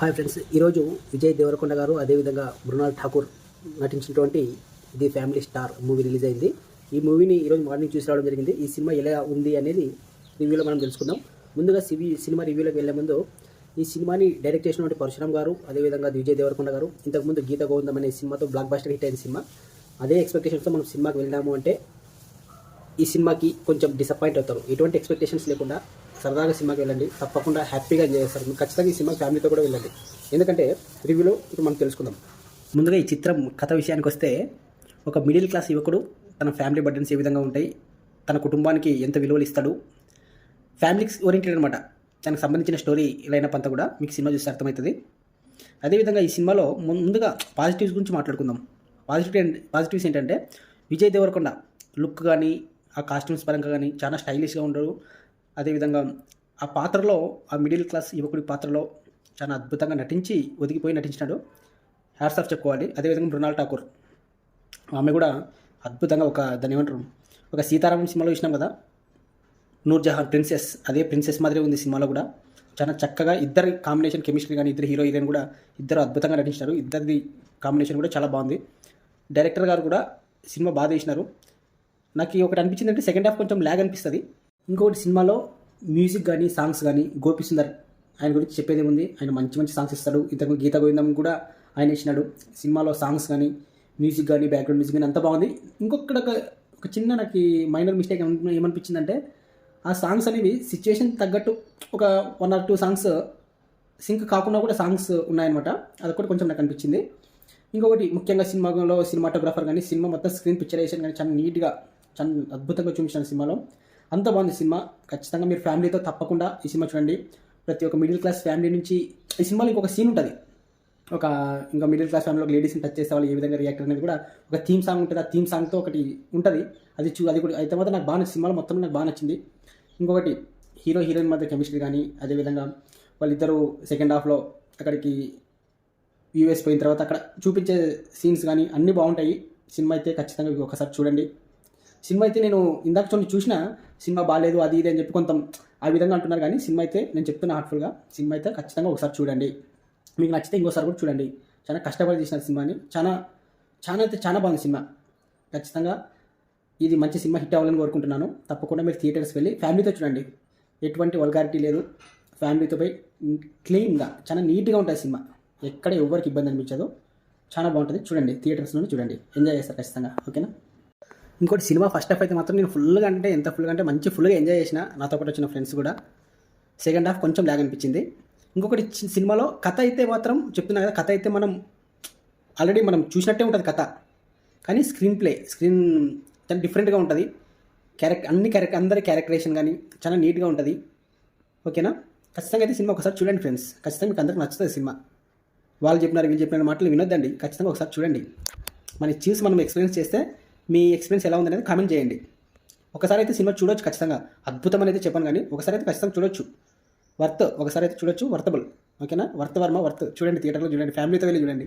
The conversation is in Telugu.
హాయ్ ఫ్రెండ్స్ ఈరోజు విజయ్ దేవరకొండ గారు అదేవిధంగా మృణాల్ ఠాకూర్ నటించినటువంటి the family star movie release అయింది. ఈ మూవీని ఈరోజు మార్నింగ్ చూసి రావడం జరిగింది. ఈ సినిమా ఎలా ఉంది అనేది రివ్యూలో మనం తెలుసుకుందాం. ముందుగా సివి సినిమా రివ్యూలోకి వెళ్ళే ముందు ఈ సినిమాని డైరెక్ట్ చేసినటువంటి పరశురామ్ గారు అదేవిధంగా విజయ్ దేవరకొండ గారు ఇంతకుముందు గీత గోవిందం అనే సినిమాతో బ్లాక్ బాస్టర్ హిట్ అయిన సినిమా. అదే ఎక్స్పెక్టేషన్స్తో మనం సినిమాకి వెళ్ళాము అంటే ఈ సినిమాకి కొంచెం డిసప్పాయింట్ అవుతారు. ఎటువంటి ఎక్స్పెక్టేషన్స్ లేకుండా సరదాగా సినిమాకి వెళ్ళండి. తప్పకుండా హ్యాపీగా ఎంజాయ్ చేస్తారు. మీరు ఖచ్చితంగా ఈ సినిమా ఫ్యామిలీతో కూడా వెళ్ళండి. ఎందుకంటే రివ్యూలో ఇప్పుడు మనం తెలుసుకుందాం. ముందుగా ఈ చిత్రం కథ విషయానికి వస్తే ఒక మిడిల్ క్లాస్ యువకుడు తన ఫ్యామిలీ బర్డెన్స్ ఏ విధంగా ఉంటాయి తన కుటుంబానికి ఎంత విలువలు ఇస్తాడు ఫ్యామిలీకి ఓరియంటెడ్ అనమాట దానికి సంబంధించిన స్టోరీ లైనప్ అంతా కూడా మీకు సినిమా చూస్తే అర్థమవుతుంది. అదేవిధంగా ఈ సినిమాలో ముందుగా పాజిటివ్స్ గురించి మాట్లాడుకుందాం. పాజిటివ్ పాజిటివ్స్ ఏంటంటే విజయ్ దేవరకొండ లుక్ కానీ ఆ కాస్ట్యూమ్స్ పరంగా కానీ చాలా స్టైలిష్గా ఉండడు. అదేవిధంగా ఆ పాత్రలో ఆ మిడిల్ క్లాస్ యువకుడి పాత్రలో చాలా అద్భుతంగా నటించి ఒదిగిపోయి నటించినాడు. హ్యాట్స్ ఆఫ్ చెప్పుకోవాలి. అదేవిధంగా మృణాల్ ఠాకూర్. ఆమె కూడా అద్భుతంగా ఒక దాన్ని ఏమంటారు ఒక సీతారామం సినిమాలో చూసినాం కదా? నూర్జహాన్ ప్రిన్సెస్ అదే ప్రిన్సెస్ మాదిరి ఉంది సినిమాలో కూడా. చాలా చక్కగా ఇద్దరి కాంబినేషన్ కెమిస్ట్రీ కానీ ఇద్దరు హీరో హీరోయిన్ కూడా ఇద్దరు అద్భుతంగా నటించినారు. ఇద్దరిది కాంబినేషన్ కూడా చాలా బాగుంది. డైరెక్టర్ గారు కూడా సినిమా బాగా తీసినారు. నాకు ఈ ఒకటి అనిపించింది అంటే సెకండ్ హాఫ్ కొంచెం ల్యాగ్ అనిపిస్తుంది. ఇంకొకటి సినిమాలో మ్యూజిక్ కానీ సాంగ్స్ కానీ గోపిసుందర్ ఆయన గురించి చెప్పేది ఉంది ఆయన మంచి మంచి సాంగ్స్ ఇస్తాడు. ఇంతకు గీత గోవిందం కూడా ఆయన ఇచ్చినాడు. సినిమాలో సాంగ్స్ కానీ మ్యూజిక్ కానీ బ్యాక్గ్రౌండ్ మ్యూజిక్ కానీ అంత బాగుంది. ఇంకొకటి ఒక ఒక చిన్న నాకు మైనర్ మిస్టేక్ ఏమనిపించిందంటే ఆ సాంగ్స్ అనేవి సిచ్యువేషన్ తగ్గట్టు ఒక one or two songs sync కాకుండా కూడా సాంగ్స్ ఉన్నాయన్నమాట. అది కూడా కొంచెం నాకు అనిపించింది. ఇంకొకటి ముఖ్యంగా సినిమాలో సినిమాటోగ్రాఫర్ కానీ సినిమా మొత్తం స్క్రీన్ పిక్చరైజేషన్ కానీ చాలా నీట్గా చాలా అద్భుతంగా చూపించిన సినిమాలో. అంత బాగుంది సినిమా. ఖచ్చితంగా మీరు ఫ్యామిలీతో తప్పకుండా ఈ సినిమా చూడండి. ప్రతి ఒక్క మిడిల్ క్లాస్ ఫ్యామిలీ నుంచి ఈ సినిమాలో ఇంకొక సీన్ ఉంటుంది. ఒక ఇంకా మిడిల్ క్లాస్ ఫ్యామిలీలో లేడీస్ని టచ్ చేసే వాళ్ళు ఏ విధంగా రియాక్ట్ అనేది కూడా ఒక థీమ్ సాంగ్ ఉంటుంది. ఆ థీమ్ సాంగ్తో ఒకటి ఉంటుంది. అది చూ అది కూడా అయితే మాత్రం నాకు బాగా సినిమాలో మొత్తం నాకు బాగా నచ్చింది. ఇంకొకటి హీరో హీరోయిన్ మధ్య కెమిస్ట్రీ కానీ అదేవిధంగా వాళ్ళిద్దరూ సెకండ్ హాఫ్లో అక్కడికి యూఎస్ పోయిన తర్వాత అక్కడ చూపించే సీన్స్ కానీ అన్నీ బాగుంటాయి. సినిమా అయితే ఖచ్చితంగా ఒకసారి చూడండి. సినిమా అయితే నేను ఇందాక చూడండి చూసిన సినిమా బాగాలేదు అది ఇది అని చెప్పి కొంత ఆ విధంగా అంటున్నారు కానీ సినిమా అయితే నేను చెప్తున్నా హార్ట్ఫుల్గా. సినిమా అయితే ఖచ్చితంగా ఒకసారి చూడండి. మీకు నచ్చితే ఇంకోసారి కూడా చూడండి. చాలా కష్టపడి తీసిన సినిమాని. చాలా చాలా అయితే చాలా బాగుంది సినిమా. ఖచ్చితంగా ఇది మంచి సినిమా హిట్ అవ్వాలని కోరుకుంటున్నాను. తప్పకుండా మీరు థియేటర్స్కి వెళ్ళి ఫ్యామిలీతో చూడండి. ఎటువంటి వల్గారిటీ లేదు. ఫ్యామిలీతో పోయి క్లీన్గా చాలా నీట్గా ఉంటుంది సినిమా. ఎక్కడ ఎవరికి ఇబ్బంది అనిపించదు. చాలా బాగుంటుంది. చూడండి థియేటర్స్లోనే చూడండి. ఎంజాయ్ చేస్తారు ఖచ్చితంగా. ఓకేనా? ఇంకోటి సినిమా ఫస్ట్ హాఫ్ అయితే మాత్రం నేను ఫుల్గా అంటే ఎంత ఫుల్గా అంటే మంచి ఫుల్గా ఎంజాయ్ చేసిన. నాతో పాటు వచ్చిన ఫ్రెండ్స్ కూడా. సెకండ్ హాఫ్ కొంచెం లాగ్ అనిపించింది. ఇంకొకటి సినిమాలో కథ అయితే మాత్రం చెప్తున్నా కదా కథ అయితే మనం ఆల్రెడీ మనం చూసినట్టే ఉంటుంది కథ. కానీ స్క్రీన్ ప్లే స్క్రీన్ చాలా డిఫరెంట్గా ఉంటుంది. క్యారెక్టర్ అన్ని క్యారెక్టర్ అందరి క్యారెక్టరేషన్ కానీ చాలా నీట్గా ఉంటుంది. ఓకేనా ఖచ్చితంగా అయితే సినిమా ఒకసారి చూడండి ఫ్రెండ్స్ ఖచ్చితంగా మీకు అందరికి నచ్చుతుంది సినిమా. వాళ్ళు చెప్పినారు వీళ్ళు చెప్పిన మాటలు వినొద్దండి. ఖచ్చితంగా ఒకసారి చూడండి. మన చూసి మనం ఎక్స్పీరియన్స్ చేస్తే మీ ఎక్స్పీరియన్స్ ఎలా ఉందనేది కామెంట్ చేయండి. ఒకసారి అయితే సినిమా చూడొచ్చు ఖచ్చితంగా. అద్భుతం అనేది చెప్పాను కానీ ఒకసారి అయితే ఖచ్చితంగా చూడొచ్చు. వర్త్ ఒకసారి అయితే చూడొచ్చు వర్తబుల్. ఓకేనా? వర్త్ వర్మ వర్త్. చూడండి థియేటర్లో చూడండి ఫ్యామిలీతో వెళ్ళి చూడండి.